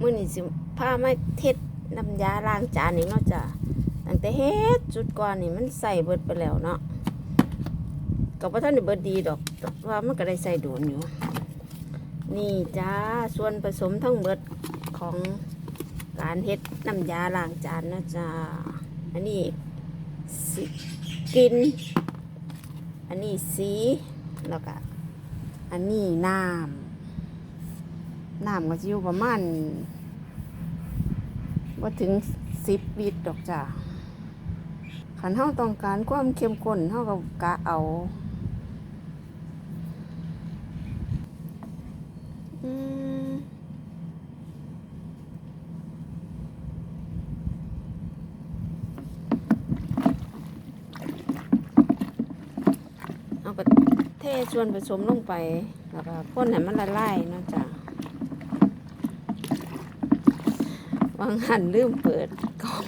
มื้อนี้สิพาไมาเฮ็ดน้ำยาล้างจานนี่เนาะจ้ะตั้งแต่เฮ็ดจุดก่อนนี่มันใส่เบิดไปแล้วเนาะก็บ่ทันได้เบิดดีดอกว่ามันก็ได้ใส่โดนอยู่ นี่จ้าส่วนผสมทั้งเบิดของการเฮ็ดน้ำยาล้างจานนะจ้าอันนี้สิกิน อันนี้สีแล้วก็อันนี้น้ำ น้ำก็จะอยู่ประมาณว่าถึงสิบลิตรดอกจ้าขันเฮาต้องการความเข้มข้นเฮาก็กะเอาอืมเอาก็เทส่วนผสมลงไป แล้วก็พ่นให้มันละลายนะจ้ะ วางหันลืมเปิดกล่อง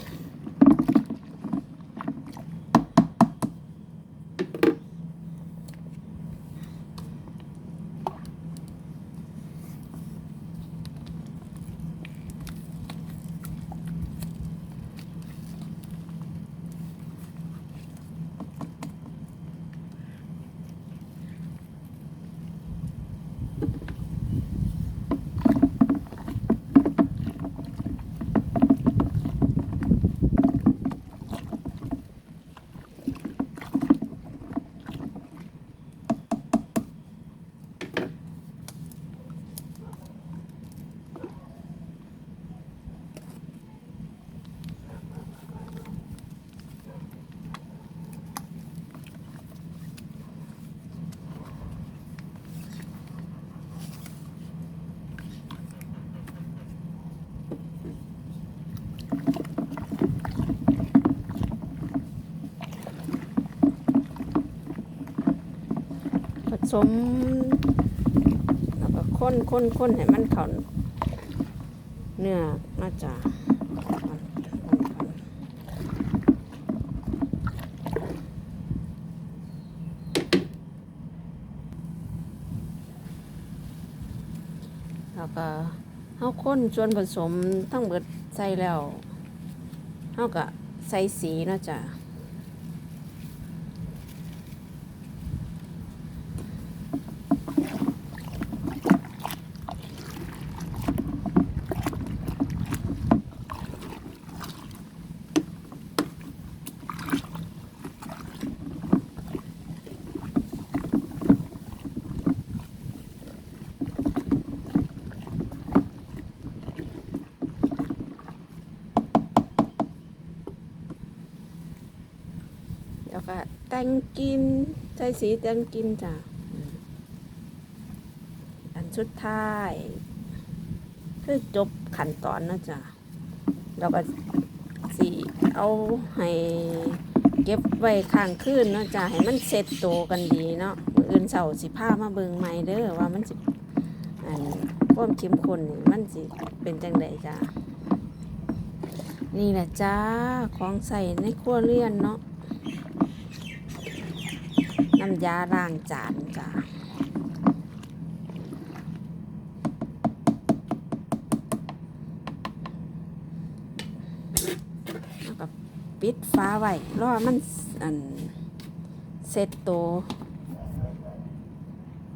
ผ สม แล้วก็ข้นข้นข้นให้มันเขาเนื้อมาจ้ะแล้วก็เฮาข้นส่วนผสมทั้งเบิดใส่แล้วเฮาก็ใส่สีเนาะจ้ะ แล้วก็แต่งกินใช้สีแต่งกินจ้ะอันสุดท้าย คือจบขั้นตอนนะจ้ะแล้วก็สีเอาให้เก็บไว้ข้างคืนเนาะจ้ะให้มันเสร็จโตกันดีเนาะอื่นเสาร์สิพามาเบิงใหม่เด้อว่ามันสิอันความเข้มข้นนี่มันสิเป็นจังไดจ้ะนี่แหละจ้าของใส่ในครัวเรือนเนาะ น้ำยาล้างจานจ้ะปิดฟ้าไว้รอมันอันเสร็จโต